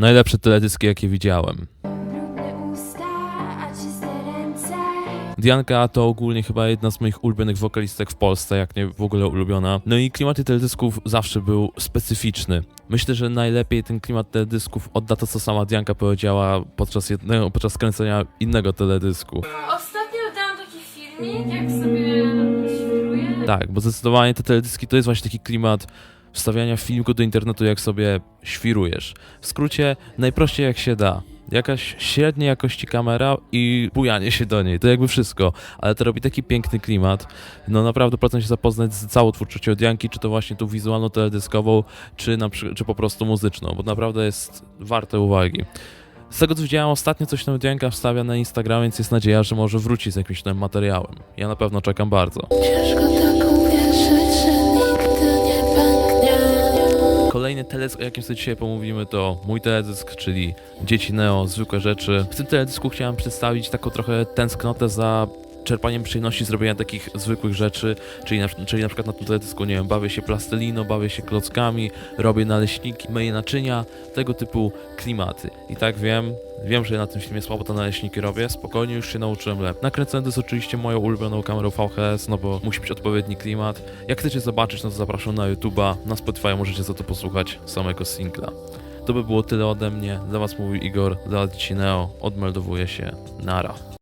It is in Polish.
Najlepsze teledyski, jakie widziałem. Dianka to ogólnie chyba jedna z moich ulubionych wokalistek w Polsce, jak nie w ogóle ulubiona. No i klimat tych teledysków zawsze był specyficzny. Myślę, że najlepiej ten klimat teledysków odda to, co sama Dianka powiedziała podczas, jednego, podczas kręcenia innego teledysku. Ostatnio dałam taki filmik, jak sobie świruję. Tak, bo zdecydowanie te teledyski to jest właśnie taki klimat wstawiania filmiku do internetu, jak sobie świrujesz. W skrócie, najprościej jak się da. Jakaś średniej jakości kamera i bujanie się do niej, to jakby wszystko, ale to robi taki piękny klimat. No naprawdę polecam się zapoznać z całą twórczością Dianki, czy to właśnie tą wizualną teledyskową, czy, na, czy po prostu muzyczną, bo naprawdę jest warte uwagi. Z tego co widziałem ostatnio coś tam Dianka wstawia na Instagram, więc jest nadzieja, że może wróci z jakimś nowym materiałem. Ja na pewno czekam bardzo. Ciężko Kolejny teledysk, o jakim sobie dzisiaj pomówimy, to mój teledysk, czyli Dzieci Neo, zwykłe rzeczy. W tym teledysku chciałem przedstawić taką trochę tęsknotę za czerpaniem przyjemności z robienia takich zwykłych rzeczy, czyli na, czyli na przykład na tym nie wiem, bawię się plasteliną, bawię się klockami, robię naleśniki, myję naczynia, tego typu klimaty. I tak wiem, wiem, że na tym filmie słabo te naleśniki robię, spokojnie już się nauczyłem lepiej. Nakręcony to jest oczywiście moją ulubioną kamerą VHS, no bo musi być odpowiedni klimat. Jak chcecie zobaczyć, no to zapraszam na YouTube'a, na Spotify możecie za to posłuchać samego singla. To by było tyle ode mnie. Dla Was mówił Igor, dla Neo. Odmeldowuję się. Nara.